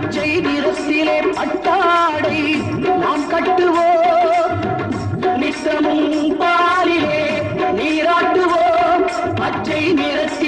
பச்சை நிறத்திலே பட்டாடை நாம் கட்டுவோம் நித்தமும் பாலிலே நீராட்டுவோம் பச்சை நிறத்தில்